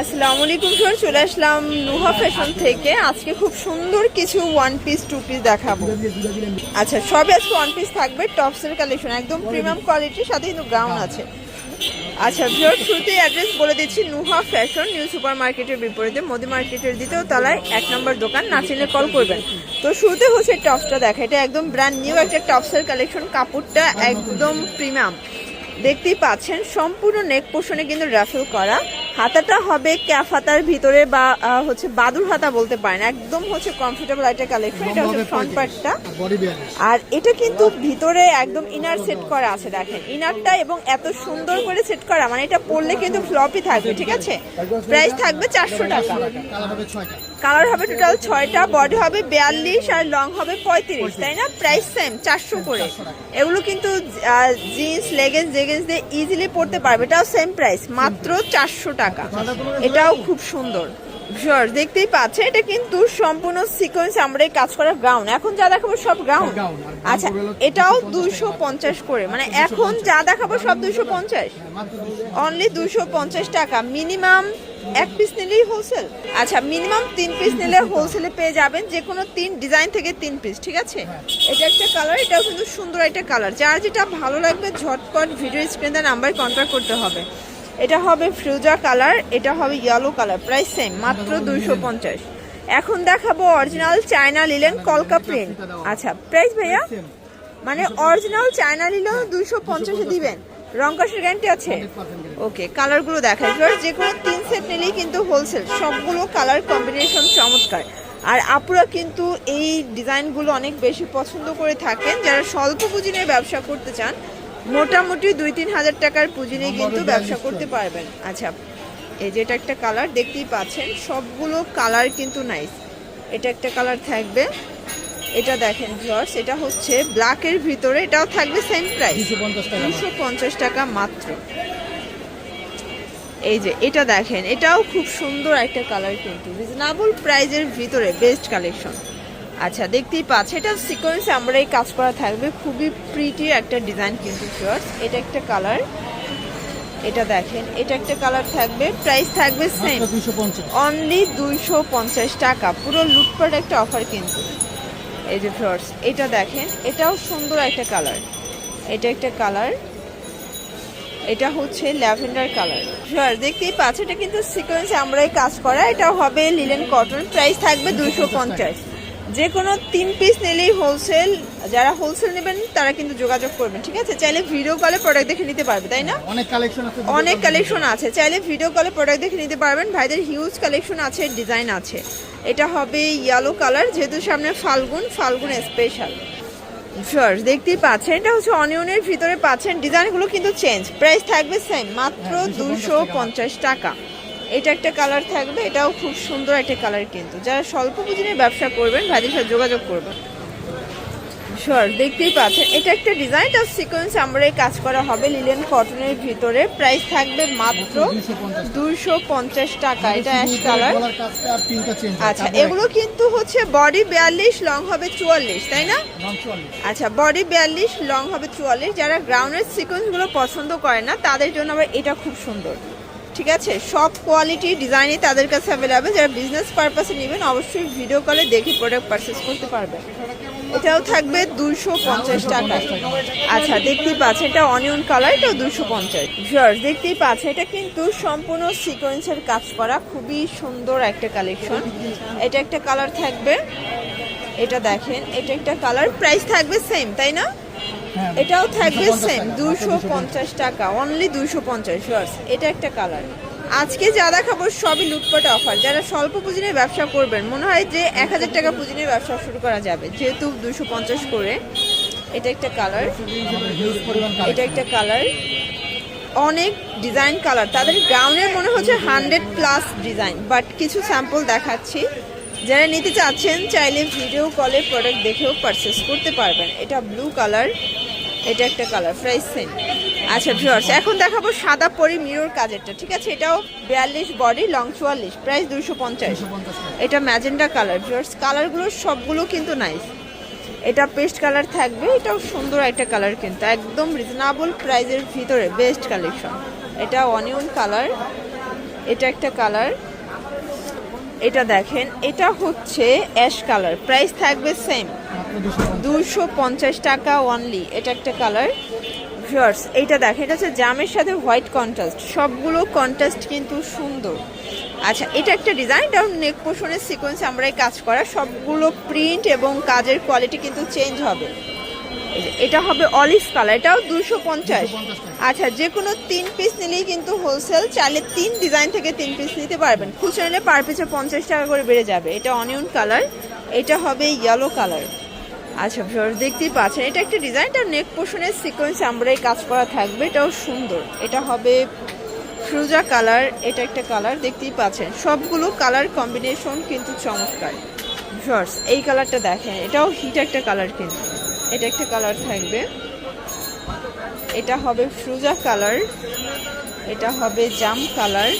আসসালামু আলাইকুম স্যার চলে আসলাম নুহা ফ্যাশন থেকে। আজকে খুব সুন্দর কিছু ওয়ান পিস টু পিস দেখাবো। আচ্ছা সবে আজকে ওয়ান পিস থাকবে, টপসের কালেকশন একদম প্রিমিয়াম কোয়ালিটির সাথে কিন্তু গ্রাউন্ড আছে। আচ্ছা ভিওর শুরুতেই অ্যাড্রেস বলে দিচ্ছি, নুহা ফ্যাশন নিউ সুপার মার্কেটের বিপরীতে, মোদি মার্কেটের দ্বিতীয় তলায় এক নম্বর দোকান নাচিনে কল করবেন। তো শুরুতে হচ্ছে টপসটা দেখা, এটা একদম ব্র্যান্ড নিউ একটা টপসের কালেকশন কাপড়টা একদম প্রিমিয়াম দেখতেই পাচ্ছেন, সম্পূর্ণ নেক পোষণে কিন্তু রাফেল করা। হাতাটা হবে ক্যাফ হাতার ভিতরে বা হচ্ছে বাদুর হাতা বলতে পারেন। একদম হচ্ছে কমফোর্টেবল একটা কালেকশন এটা হচ্ছে ফ্রন্ট পার্টটা আর এটা কিন্তু ভিতরে একদম ইনার সেট করা আছে দেখেন। ইনারটা এবং এত সুন্দর করে সেট করা মানে এটা পরলে কিন্তু ফ্লপি থাকবে ঠিক আছে? প্রাইস থাকবে চারশো টাকা। কালার হবে ছয়টা। কালার হবে টোটাল ছয়টা বডি হবে বিয়াল্লিশ আর লং হবে পঁয়ত্রিশ তাই না? প্রাইস সেম চারশো করে। এগুলো কিন্তু জিন্স লেগেন্স জেগেন্স দিয়ে ইজিলি পড়তে পারবে। এটাও সেম প্রাইস মাত্র চারশো টাকা। এটাও খুব সুন্দর। দেখতেই পাচ্ছে এটা কিন্তু সম্পূর্ণ সিকোয়েন্স আমরা কাজ করা গ্রাউন্ড এখন যা দেখাবো সব gown আচ্ছা এটাও 250 দুইশো পঞ্চাশ করে। মানে এখন যা দেখাবো সব দুইশো পঞ্চাশ। মাত্র দুশো। অনলি দুশো পঞ্চাশ টাকা। মিনিমাম এক পিস নিলেই হোলসেল আচ্ছা মিনিমাম তিন পিস নিলে হোলসেলে পেয়ে যাবেন যে কোনো তিন ডিজাইন থেকে তিন পিস ঠিক আছে? এটা একটা কালার এটাও কিন্তু সুন্দর একটা কালার যার যেটা ভালো লাগবে ঝটপট ভিডিও স্ক্রিনে নাম্বারে কন্ট্যাক্ট করতে হবে। এটা হবে ফ্রুজা কালার এটা হবে ইয়েলো কালার প্রাইস সেম মাত্র দুইশো পঞ্চাশ। এখন দেখাবো অরিজিনাল চায়না লিলেন কলকা প্রিন্ট আচ্ছা প্রাইস ভাইয়া? মানে অরিজিনাল চায়না নিলেও দুইশো পঞ্চাশে দিবেন। রং কষের গ্যারান্টি আছে? ওকে কালারগুলো এবার যে কোনো তিন সেট নিলেই কিন্তু হোলসেল সবগুলো কালার কম্বিনেশন চমৎকার। আর আপুরা কিন্তু এই ডিজাইনগুলো অনেক বেশি পছন্দ করে থাকেন। যারা স্বল্প পুঁজি নিয়ে ব্যবসা করতে চান মোটামুটি দুই তিন হাজার টাকার পুঁজি নিয়ে কিন্তু ব্যবসা করতে পারবেন। আচ্ছা এই যে এটা একটা কালার দেখতেই পাচ্ছেন সবগুলো কালার কিন্তু নাইস এটা একটা কালার থাকবে। এটা দেখেন ভিউয়ার্স এটা হচ্ছে ব্ল্যাকের ভিতরে এটাও থাকবে সেম প্রাইস দুশো পঞ্চাশ টাকা। দুশো পঞ্চাশ টাকা মাত্র। এই যে এটা দেখেন এটাও খুব সুন্দর একটা কালার কিন্তু। রিজনেবল প্রাইজের ভিতরে বেস্ট কালেকশন আচ্ছা দেখতেই পাচ্ছে এটা সিকোয়েন্স আমরা এই কাজ করা থাকবে। খুবই প্রিটি একটা ডিজাইন কিন্তু শিওর্স এটা একটা কালার এটা দেখেন এটা একটা কালার থাকবে। প্রাইস থাকবে সেম অনলি দুইশো পঞ্চাশ। টাকা। পুরো লুটপাট একটা অফার কিন্তু। এই যে ফ্লোর্স এটা দেখেন এটাও সুন্দর একটা কালার এটা একটা কালার এটা হচ্ছে ল্যাভেন্ডার কালার শিওর দেখতেই পাচ্ছ এটা কিন্তু সিকোয়েন্স আমরাই কাজ করা। এটা হবে লিলেন কটন প্রাইস থাকবে দুইশো পঞ্চাশ। যে কোনো তিন পিস নিলেই হোলসেল যারা হোলসেল নেবেন তারা কিন্তু যোগাযোগ করবেন ঠিক আছে? চাইলে ভিডিও কলে প্রোডাক্ট দেখে নিতে পারবে তাই না? অনেক কালেকশন আছে অনেক কালেকশন আছে। চাইলে ভিডিও কলে প্রোডাক্ট দেখে নিতে পারবেন। ভাইদের হিউজ কালেকশন আছে ডিজাইন আছে। এটা হবে ইয়েলো কালার যেহেতু সামনে ফাল্গুন ফাল্গুন স্পেশাল শিওর দেখতেই পাচ্ছেন এটা হচ্ছে অনিয়নের ভিতরে পাচ্ছেন। ডিজাইনগুলো কিন্তু চেঞ্জ প্রাইস থাকবে সেম মাত্র হ্যাঁ, 250 দুশো পঞ্চাশ টাকা। এটা একটা কালার থাকবে এটাও খুব সুন্দর একটা কালার কিন্তু। যারা স্বল্প পুঁজি নিয়ে ব্যবসা করবেন ভাইদের সাথে যোগাযোগ করবেন। শিওর দেখতেই পাচ্ছেন। এটা একটা ডিজাইন আর সিকোয়েন্স আমরা এই কাজ করা হবে লিলেন কটনের ভিতরে। প্রাইস থাকবে মাত্র দুশো পঞ্চাশ টাকা। এটা অ্যাশ কালার আচ্ছা এগুলো কিন্তু হচ্ছে বডি বিয়াল্লিশ লং হবে চুয়াল্লিশ তাই না? আচ্ছা বডি বিয়াল্লিশ লং হবে চুয়াল্লিশ। যারা গ্রাউন্ডের সিকোয়েন্সগুলো পছন্দ করে না তাদের জন্য আবার এটা খুব সুন্দর। ঠিক আছে? সব কোয়ালিটি ডিজাইনই তাদের কাছে অ্যাভেলেবেল যারা বিজনেস পারপাসে নেবেন, অবশ্যই ভিডিও কলে দেখে প্রোডাক্ট পারচেস করতে পারবেন। এটাও থাকবে দুশো পঞ্চাশ টাকা। আচ্ছা দেখতেই পাচ্ছেন, এটা অনিয়ন কালার এটাও দুশো পঞ্চাশ। দেখতেই পাচ্ছেন, এটা কিন্তু সম্পূর্ণ সিকোয়েন্সের কাজ করা। খুবই সুন্দর একটা কালেকশন এটা একটা কালার থাকবে। এটা দেখেন, এটা একটা কালার প্রাইস থাকবে সেম তাই না? এটাও থাকবে সেম দুশো পঞ্চাশ টাকা অনলি দুশো পঞ্চাশ এটা একটা কালার আজকে যা দেখাবো সবই লুটপাট অফার যারা স্বল্প পুঁজি নিয়ে ব্যবসা করবেন মনে হয় যে এক হাজার টাকা পুঁজি নিয়ে ব্যবসা শুরু করা যাবে। যেহেতু দুশো পঞ্চাশ করে এটা একটা কালার এটা একটা কালার অনেক ডিজাইন কালার তাদের গ্রাউন্ডের মনে হচ্ছে হান্ড্রেড প্লাস ডিজাইন বাট কিছু স্যাম্পল দেখাচ্ছি। যারা নিতে চাচ্ছেন, চাইলে ভিডিও কলে প্রোডাক্ট দেখেও পারচেস করতে পারবেন। এটা ব্লু কালার এটা একটা কালার প্রাইস সেম আচ্ছা ভিউয়ার্স এখন দেখাবো সাদা পরি মিরর কাজেরটা, ঠিক আছে? এটাও বিয়াল্লিশ বডি লং চুয়াল্লিশ প্রাইস দুইশো পঞ্চাশ। এটা ম্যাজেন্ডা কালার ভিউয়ার্স কালারগুলো সবগুলো কিন্তু নাইস এটা পেস্ট কালার থাকবে, এটাও সুন্দর একটা কালার কিন্তু, একদম রিজনেবল প্রাইজের ভিতরে বেস্ট কালেকশন এটা অনিয়ন কালার এটা একটা কালার এটা দেখেন, এটা হচ্ছে অ্যাশ কালার প্রাইস থাকবে সেম দুশো পঞ্চাশ টাকা অনলি এটা একটা কালার ভিউয়ার্স এইটা দেখেন, এটা হচ্ছে জামের সাথে হোয়াইট কন্ট্রাস্ট সবগুলো কন্ট্রাস্ট কিন্তু সুন্দর। আচ্ছা এটা একটা ডিজাইন এটা নেক পোষণের সিকোয়েন্স আমরাই কাজ করা। সবগুলো প্রিন্ট এবং কাজের কোয়ালিটি কিন্তু চেঞ্জ হবে। এটা হবে অলিভ কালার এটাও দুশো পঞ্চাশ। আচ্ছা যে কোনো তিন পিস নিলেই কিন্তু হোলসেল চাইলে তিন ডিজাইন থেকে তিন পিস নিতে পারবেন। খুচরা নিলে পার পিসে পঞ্চাশ টাকা করে বেড়ে যাবে। এটা অনিয়ন কালার এটা হবে ইয়েলো কালার আচ্ছা ভিউয়ার্স দেখতেই পাচ্ছেন এটা একটা ডিজাইন এটা নেক পোর্শনের সিকোয়েন্স আমরাই কাজ করা থাকবে এটাও সুন্দর। এটা হবে ফ্রুজা কালার এটা একটা কালার দেখতেই পাচ্ছেন। সবগুলো কালার কম্বিনেশন কিন্তু চমৎকার। ভিউয়ার্স এই কালারটা দেখেন এটাও হিট একটা কালার কিন্তু। এটা একটা কালার থাকবে। এটা হবে ফ্রুজা কালার, এটা হবে জাম কালার,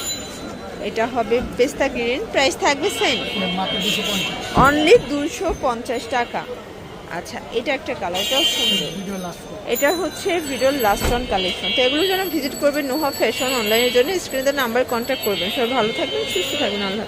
এটা হবে পেস্তা গ্রিন। প্রাইস থাকবে সেম অনলি দুশো পঞ্চাশ টাকা। আচ্ছা এটা একটা কালার, এটাও সুন্দর। এটা হচ্ছে ভিডিওর লাস্ট অন কালেকশন তো এগুলো যেন ভিজিট করবেন নোহা ফ্যাশন অনলাইনের জন্য। স্ক্রিনে নাম্বার কন্ট্যাক্ট করবেন। সবাই ভালো থাকবেন, সুস্থ থাকবেন, আল্লাহ।